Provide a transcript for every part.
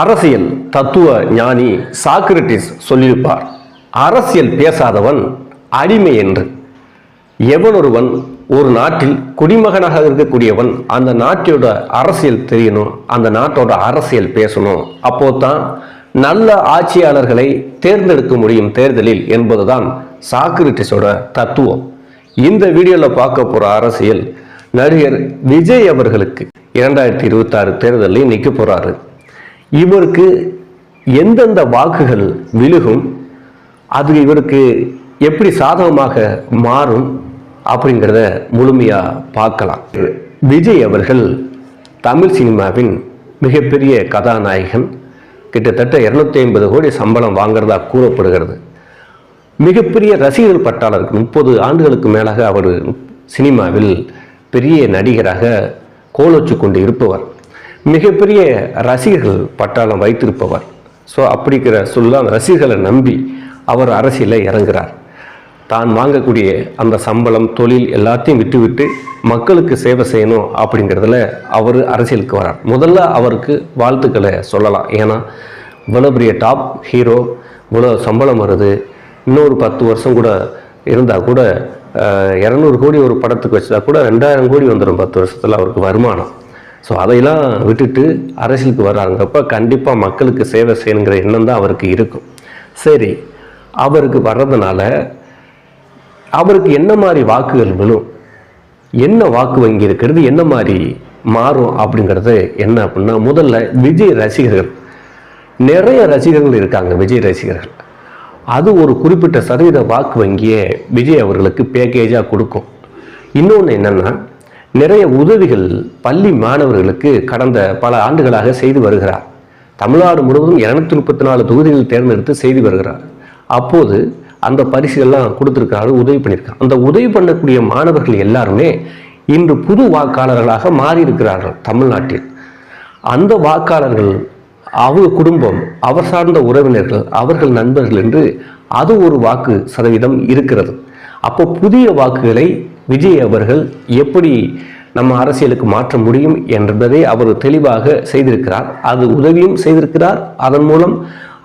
அரசியல் தத்துவ ஞானி சாக்ரட்டிஸ் சொல்லியிருப்பார். அரசியல் பேசாதவன் அடிமை என்று. எவனொருவன் ஒரு நாட்டில் குடிமகனாக இருக்கக்கூடியவன் அந்த நாட்டோட அரசியல் தெரியணும் அந்த நாட்டோட அரசியல் பேசணும். அப்போதான் நல்ல ஆட்சியாளர்களை தேர்ந்தெடுக்க முடியும் தேர்தலில் என்பதுதான் சாக்ரட்டிஸோட தத்துவம். இந்த வீடியோவில் பார்க்க போகிற அரசியல் நடிகர் விஜய் அவர்களுக்கு இரண்டாயிரத்தி இருபத்தாறு தேர்தலில் நிற்க போகிறாரு இவருக்கு எந்தெந்த வாக்குகள் விழுகும் அது இவருக்கு எப்படி சாதகமாக மாறும் அப்படிங்கிறத முழுமையாக பார்க்கலாம். விஜய் அவர்கள் தமிழ் சினிமாவின் மிகப்பெரிய கதாநாயகன். கிட்டத்தட்ட இரநூத்தி ஐம்பது கோடி சம்பளம் வாங்குறதா கூறப்படுகிறது. மிகப்பெரிய ரசிகர்கள் பட்டாளர் முப்பது ஆண்டுகளுக்கு மேலாக அவர் சினிமாவில் பெரிய நடிகராக கோலோச்சு கொண்டு இருப்பவர். மிகப்பெரிய ரசிகர்கள் பட்டாளம் வைத்திருப்பவர். ஸோ அப்படிங்கிற சொல்லாம் அந்த ரசிகர்களை நம்பி அவர் அரசியலில் இறங்குறார். தான் வாங்கக்கூடிய அந்த சம்பளம் தொழில் எல்லாத்தையும் விட்டுவிட்டு மக்களுக்கு சேவை செய்யணும் அப்படிங்கிறதுல அவர் அரசியலுக்கு வரார். முதல்ல அவருக்கு வாழ்த்துக்களை சொல்லலாம். ஏன்னா இவ்வளோ பெரிய டாப் ஹீரோ இவ்வளோ சம்பளம் வருது. இன்னொரு பத்து வருஷம் கூட இருந்தால் கூட இரநூறு கோடி ஒரு படத்துக்கு வச்சா கூட ரெண்டாயிரம் கோடி வந்துடும் பத்து வருஷத்தில் அவருக்கு வருமானம். ஸோ அதையெல்லாம் விட்டுட்டு அரசியலுக்கு வர்றாங்கிறப்ப கண்டிப்பாக மக்களுக்கு சேவை செய்யணுங்கிற எண்ணம் தான் அவருக்கு இருக்கும். சரி அவருக்கு வர்றதுனால அவருக்கு என்ன மாதிரி வாக்குகள் விழும்? என்ன வாக்கு வங்கி இருக்கிறது? என்ன மாதிரி மாறும் அப்படிங்கிறது என்ன அப்படின்னா முதல்ல விஜய் ரசிகர்கள். நிறைய ரசிகர்கள் இருக்காங்க விஜய் ரசிகர்கள். அது ஒரு குறிப்பிட்ட சதவீத வாக்கு வங்கியை விஜய் அவர்களுக்கு பேக்கேஜாக கொடுக்கும். இன்னொன்று என்னென்னா நிறைய உதவிகள் பள்ளி மாணவர்களுக்கு கடந்த பல ஆண்டுகளாக செய்து வருகிறார். தமிழ்நாடு முழுவதும் இருநூத்தி முப்பத்தி நாலு தொகுதிகள் தேர்ந்தெடுத்து செய்து வருகிறார். அப்போது அந்த பரிசுகள்லாம் கொடுத்துருக்காரு உதவி பண்ணியிருக்காரு அந்த உதவி பண்ணக்கூடிய மாணவர்கள் எல்லாருமே இன்று புது வாக்காளர்களாக மாறி இருக்கிறார்கள் தமிழ்நாட்டில். அந்த வாக்காளர்கள் அவங்க குடும்பம் அவர் சார்ந்த உறவினர்கள் அவர்கள் நண்பர்கள் என்று அது ஒரு வாக்கு சதவீதம் இருக்கிறது. அப்போ புதிய வாக்குகளை விஜய் அவர்கள் எப்படி நம்ம அரசியலுக்கு மாற்ற முடியும் என்பதை அவர் தெளிவாக செய்திருக்கிறார். அது உதவியும் செய்திருக்கிறார். அதன் மூலம்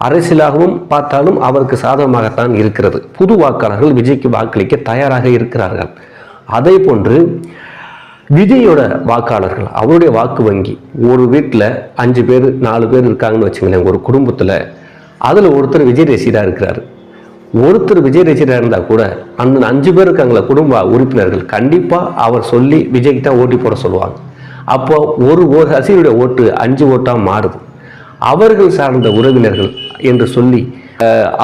அரசியலாகவும் பார்த்தாலும் அவருக்கு சாதகமாகத்தான் இருக்கிறது. புது வாக்காளர்கள் விஜய்க்கு வாக்களிக்க தயாராக இருக்கிறார்கள். அதே போன்று விஜயோட வாக்காளர்கள் அவருடைய வாக்கு வங்கி ஒரு வீட்டில் அஞ்சு பேர் நாலு பேர் இருக்காங்கன்னு வச்சுங்களேன் ஒரு குடும்பத்தில் அதில் ஒருத்தர் விஜய் ரசிகராக இருக்கிறார். ஒருத்தர் விஜய் ரசிகராக இருந்தால் கூட அந்த அஞ்சு பேர் இருக்காங்களா குடும்ப உறுப்பினர்கள் கண்டிப்பாக அவர் சொல்லி விஜய்க்கு தான் ஓட்டி போட சொல்லுவாங்க. அப்போ ஒரு ஒரு ரசிகருடைய ஓட்டு அஞ்சு ஓட்டாக மாறுது. அவர்கள் சார்ந்த உறவினர்கள் என்று சொல்லி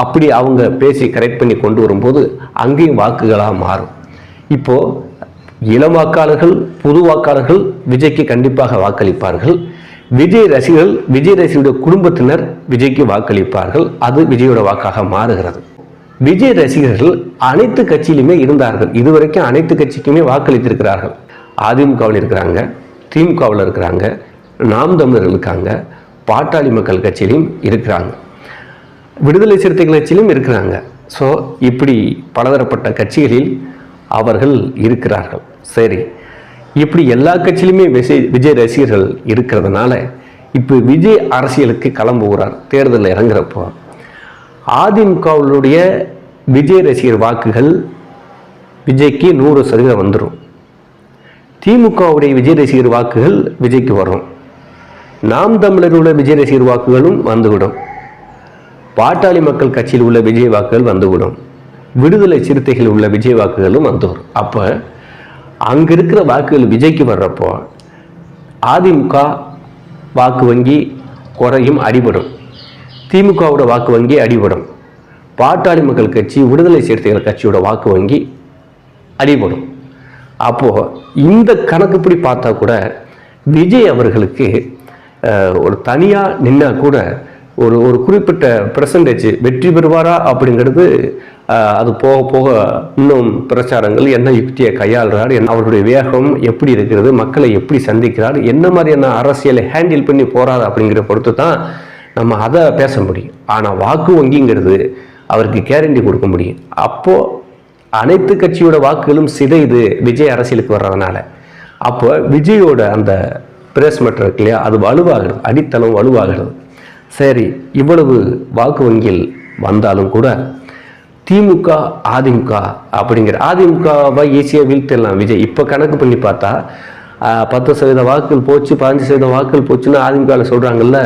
அப்படி அவங்க பேசி கரெக்ட் பண்ணி கொண்டு வரும்போது அங்கேயும் வாக்குகளாக மாறும். இப்போது இளம் வாக்காளர்கள் புது வாக்காளர்கள் விஜய்க்கு கண்டிப்பாக வாக்களிப்பார்கள். விஜய் ரசிகர்கள் விஜய் ரசிகருடைய குடும்பத்தினர் விஜய்க்கு வாக்களிப்பார்கள். அது விஜயோட வாக்காக மாறுகிறது. விஜய் ரசிகர்கள் அனைத்து கட்சியிலுமே இருந்தார்கள். இதுவரைக்கும் அனைத்து கட்சிக்குமே வாக்களித்திருக்கிறார்கள். அதிமுகவில் இருக்கிறாங்க திமுகவில் இருக்கிறாங்க நாம் தமிழர்கள் இருக்காங்க பாட்டாளி மக்கள் கட்சியிலையும் இருக்கிறாங்க. விடுதலை சிறுத்தைகள் கட்சியிலும் இருக்கிறாங்க. ஸோ இப்படி பலதரப்பட்ட கட்சிகளில் அவர்கள் இருக்கிறார்கள். சரி இப்படி எல்லா கட்சியிலுமே விஜய் விஜய் ரசிகர்கள் இருக்கிறதுனால இப்போ விஜய் அரசியலுக்கு கிளம்புகிறார். தேர்தலில் இறங்குறப்போ அதிமுகவுடைய விஜய் ரசிகர் வாக்குகள் விஜய்க்கு நூறு சதவீதம் வந்துடும் திமுகவுடைய விஜய் ரசிகர் வாக்குகள் விஜய்க்கு வரும். நாம் தமிழர் உள்ள விஜய் ரசிகர் வாக்குகளும் வந்துவிடும். பாட்டாளி மக்கள் கட்சியில் உள்ள விஜய் வாக்குகள் வந்துவிடும். விடுதலை சிறுத்தைகள் உள்ள விஜய் வாக்குகளும் வந்துவிடும். அப்போ அங்கே இருக்கிற வாக்குகள் விஜய்க்கு வர்றப்போ அதிமுக வாக்கு வங்கி குறையும் அடிபடும். திமுகவோட வாக்கு வங்கி அடிபடும். பாட்டாளி மக்கள் கட்சி விடுதலை சிறுத்தைகள் கட்சியோட வாக்கு வங்கி அடிபடும். அப்போது இந்த கணக்குப்படி பார்த்தா கூட விஜய் அவர்களுக்கு ஒரு தனியாக நின்னா கூட ஒரு ஒரு குறிப்பிட்ட பெர்சன்டேஜ் வெற்றி பெறுவாரா அப்படிங்கிறது அது போக போக இன்னும் பிரச்சாரங்கள் என்ன யுக்தியை கையாளுறார் என்ன அவருடைய வேகம் எப்படி இருக்கிறது மக்களை எப்படி சந்திக்கிறார் என்ன மாதிரியான அரசியலை ஹேண்டில் பண்ணி போகிறார் அப்படிங்கிற பொறுத்து தான் நம்ம அதை பேச முடியும். ஆனால் வாக்கு வங்கிங்கிறது அவருக்கு கேரண்டி கொடுக்க முடியும். அப்போது அனைத்து கட்சியோட வாக்குகளும் சிதைது விஜய் அரசியலுக்கு வர்றதுனால. அப்போ விஜயோட அந்த பிரேஸ் மட்டம் இருக்கு இல்லையா? அது வலுவாகிறது. அடித்தளம் வலுவாகிறது. சரி இவ்வளவு வாக்கு வங்கியில் வந்தாலும் கூட திமுக அதிமுக அப்படிங்கிற அதிமுகவை ஈஸியாக வீழ்த்திடலாம் விஜய். இப்போ கணக்கு பண்ணி பார்த்தா பத்து சதவீத வாக்குகள் போச்சு பதினஞ்சு சதவீத வாக்குகள் போச்சுன்னு அதிமுகவில் சொல்கிறாங்கல்ல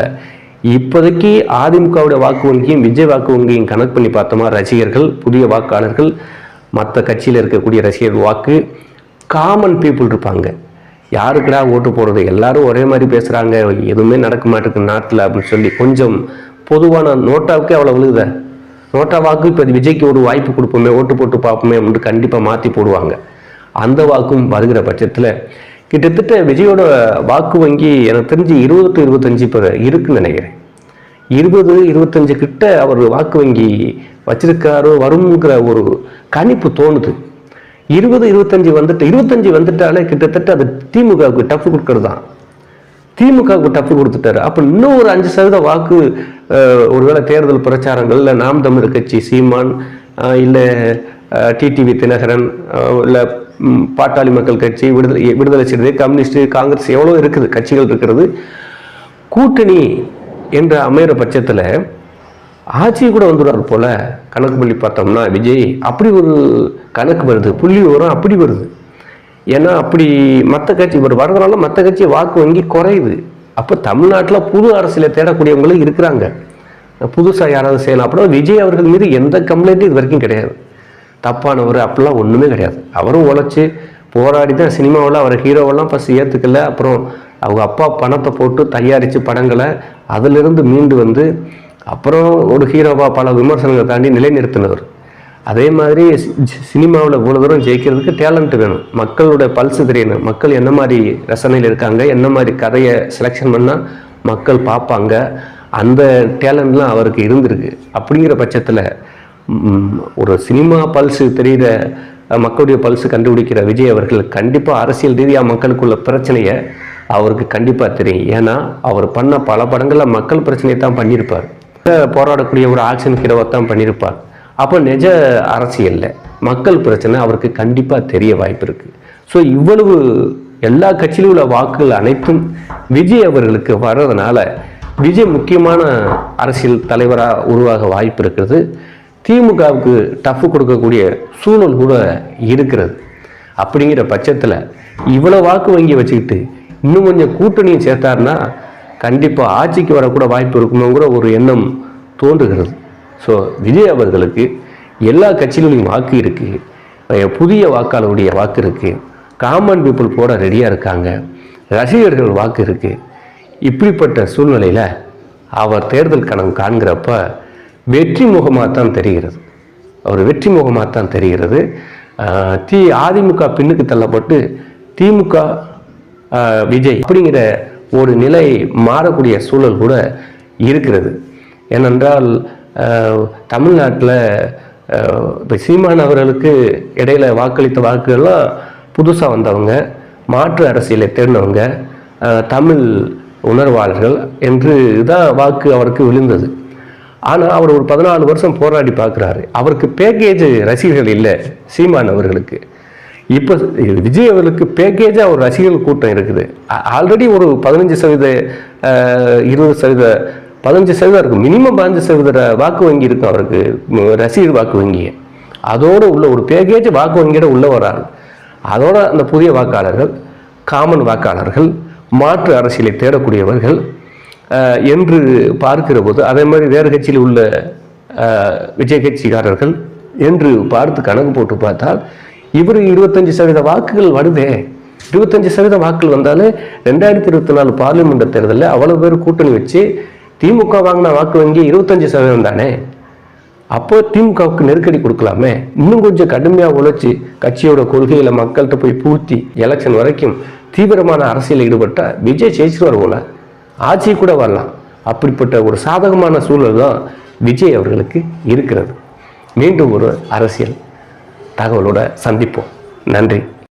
இப்போதைக்கு அதிமுகவுடைய வாக்கு வங்கியும் விஜய் வாக்கு வங்கியும் கணக்கு பண்ணி பார்த்தோமா? ரசிகர்கள் புதிய வாக்காளர்கள் மற்ற கட்சியில் இருக்கக்கூடிய ரசிகர் வாக்கு காமன் பீப்புள் இருப்பாங்க. யாருக்குடா ஓட்டு போடுறது? எல்லாரும் ஒரே மாதிரி பேசுகிறாங்க எதுவுமே நடக்க மாட்டேங்குது நாட்டில் அப்படின்னு சொல்லி கொஞ்சம் பொதுவான நோட்டாவுக்கே அவ்வளோ விழுத நோட்டா வாக்கு இப்போ விஜய்க்கு ஒரு வாய்ப்பு கொடுப்போமே ஓட்டு போட்டு பார்ப்போமே அப்படின்ட்டு கண்டிப்பாக மாற்றி போடுவாங்க. அந்த வாக்கும் வருகிற பட்சத்தில் கிட்டத்தட்ட விஜயோட வாக்கு வங்கி எனக்கு தெரிஞ்சு இருபது டு இருபத்தஞ்சு இப்போ இருக்குன்னு நினைக்கிறேன். இருபது இருபத்தஞ்சு கிட்ட அவர் வாக்கு வங்கி வச்சிருக்காரோ வருங்கிற ஒரு கணிப்பு தோணுது. இருபது இருபத்தஞ்சு வந்துட்டு இருபத்தஞ்சு வந்துட்டாலே கிட்டத்தட்ட அது திமுகவுக்கு டஃப் கொடுக்கறது தான் திமுகவுக்கு டஃப் கொடுத்துட்டாரு. அப்போ இன்னும் ஒரு அஞ்சு சதவீத வாக்கு ஒருவேளை தேர்தல் பிரச்சாரங்களில் நாம் தமிழர் கட்சி சீமான் இல்லை டிடிவி தினகரன் இல்லை பாட்டாளி மக்கள் கட்சி விடுதலை விடுதலை சிறுத்தை கம்யூனிஸ்ட் காங்கிரஸ் எவ்வளோ இருக்குது கட்சிகள் இருக்கிறது. கூட்டணி என்ற அமைகிற பட்சத்தில் ஆட்சி கூட வந்துடுறாரு போல கணக்கு பண்ணி பார்த்தோம்னா விஜய் அப்படி ஒரு கணக்கு வருது புள்ளி விவரம் அப்படி வருது. ஏன்னா அப்படி மற்ற கட்சி ஒரு வரதுனால மற்ற கட்சி வாக்கு வங்கி குறையுது. அப்போ தமிழ்நாட்டில் புது அரசியலை தேடக்கூடியவங்களும் இருக்கிறாங்க. புதுசாக யாராவது செய்யலாம் அப்படின்னா விஜய் அவர்கள் மீது எந்த கம்ப்ளைண்ட்டும் இது வரைக்கும் கிடையாது. தப்பானவர் அப்படிலாம் ஒன்றுமே கிடையாது. அவரும் உழைச்சி போராடி தான் சினிமாவில் அவர் ஹீரோவெல்லாம் ஃபஸ்ட் ஏற்றுக்கல அப்புறம் அவங்க அப்பா பணத்தை போட்டு தயாரித்து படங்களை அதிலிருந்து மீண்டு வந்து அப்புறம் ஒரு ஹீரோவாக பல விமர்சனங்களை தாண்டி நிலைநிறுத்தினவர். அதே மாதிரி சினிமாவில் இவ்வளோ தூரம் ஜெயிக்கிறதுக்கு டேலண்ட் வேணும். மக்களோட பல்ஸ் தெரியணும். மக்கள் என்ன மாதிரி ரசனையில் இருக்காங்க? என்ன மாதிரி கதையை செலெக்ஷன் பண்ணால் மக்கள் பார்ப்பாங்க? அந்த டேலண்ட்லாம் அவருக்கு இருந்திருக்கு. அப்படிங்கிற பட்சத்தில் ஒரு சினிமா பல்ஸு தெரிகிற மக்களுடைய பல்ஸு கண்டுபிடிக்கிற விஜய் அவர்கள் கண்டிப்பாக அரசியல் ரீதியாக மக்களுக்குள்ள பிரச்சனையை அவருக்கு கண்டிப்பாக தெரியும். ஏன்னா அவர் பண்ண பல படங்களில் மக்கள் பிரச்சனையை தான் பண்ணியிருப்பார். போராடக்கூடிய ஒரு ஆக்ஷன் ஹீரோவை தான் பண்ணியிருப்பார். அப்போ நிஜ அரசியலில் மக்கள் பிரச்சனை அவருக்கு கண்டிப்பாக தெரிய வாய்ப்பு இருக்குது ஸோ இவ்வளவு எல்லா கட்சியிலும் உள்ள வாக்குகள் அனைத்தும் விஜய் அவர்களுக்கு வர்றதுனால விஜய் முக்கியமான அரசியல் தலைவராக உருவாக வாய்ப்பு இருக்கிறது. திமுகவுக்கு டஃப் கொடுக்கக்கூடிய சூழல் கூட இருக்கிறது. அப்படிங்கிற பட்சத்தில் இவ்வளோ வாக்கு வங்கி வச்சுக்கிட்டு இன்னும் கொஞ்சம் கூட்டணியும் சேர்த்தாருன்னா கண்டிப்பாக ஆட்சிக்கு வரக்கூட வாய்ப்பு இருக்குமோங்கிற ஒரு எண்ணம் தோன்றுகிறது. ஸோ விஜய் அவர்களுக்கு எல்லா கட்சிகளிலும் வாக்கு இருக்குது புதிய வாக்காளருடைய வாக்கு இருக்குது காமன் பீப்புள் போட ரெடியாக இருக்காங்க. ரசிகர்கள் வாக்கு இருக்குது இப்படிப்பட்ட சூழ்நிலையில் அவர் தேர்தல் கணம் காண்கிறப்ப வெற்றி முகமாக தான் தெரிகிறது. அவர் வெற்றி முகமாக தான் தெரிகிறது தி அதிமுக பின்னுக்கு தள்ளப்பட்டு திமுக விஜய் அப்படிங்கிற ஒரு நிலை மாறக்கூடிய சூழல் கூட இருக்கிறது. ஏனென்றால் தமிழ்நாட்டில் இப்போ சீமான் அவர்களுக்கு இடையில வாக்களித்த வாக்குகள்லாம் புதுசாக வந்தவங்க மாற்று அரசியலை தேடினவங்க தமிழ் உணர்வாளர்கள் என்று தான் வாக்கு அவருக்கு விழுந்தது. ஆனால் அவர் ஒரு பதினாலு வருஷம் போராடி பார்க்குறாரு. அவருக்கு பேக்கேஜ் ரசிகர்கள் இல்லை சீமான் அவர்களுக்கு. இப்போ விஜய் அவர்களுக்கு பேக்கேஜாக ஒரு ரசிகர்கள் கூட்டம் இருக்குது. ஆல்ரெடி ஒரு பதினஞ்சு சதவீத இருபது சதவீத பதினஞ்சு சதவீதம் இருக்கும். மினிமம் பதினஞ்சு சதவீத வாக்கு வங்கி இருக்கும் அவருக்கு. ரசிகர் வாக்கு வங்கி அதோடு உள்ள ஒரு பேக்கேஜ் வாக்கு வங்கியோட உள்ள வராரு அதோட அந்த புதிய வாக்காளர்கள் காமன் வாக்காளர்கள் மாற்று அரசியலை தேடக்கூடியவர்கள் என்று பார்க்கிற போது அதே மாதிரி வேறு கட்சியில் உள்ள விஜய் கட்சிக்காரர்கள் என்று பார்த்து கணக்கு போட்டு பார்த்தால் இவர் இருபத்தஞ்சு சதவீத வாக்குகள் வருதே. இருபத்தஞ்சு சதவீத வாக்குகள் வந்தாலே ரெண்டாயிரத்தி இருபத்தி நாலு பார்லிமெண்ட் தேர்தலில் அவ்வளோ பேர் கூட்டணி வச்சு திமுக வாங்கின வாக்கு வங்கி இருபத்தஞ்சு சதவீதம் தானே? அப்போ திமுகவுக்கு நெருக்கடி கொடுக்கலாமே? இன்னும் கொஞ்சம் கடுமையாக உழைச்சி கட்சியோட கொள்கையில் மக்கள்கிட்ட போய் பூர்த்தி எலெக்ஷன் வரைக்கும் தீவிரமான அரசியலில் ஈடுபட்டால் விஜய் ஜெயிச்சிருவார் போல. ஆட்சி கூட வரலாம். அப்படிப்பட்ட ஒரு சாதகமான சூழல் தான் விஜய் அவர்களுக்கு இருக்கிறது. மீண்டும் ஒரு அரசியல் தகவலோட சந்திப்போம். நன்றி.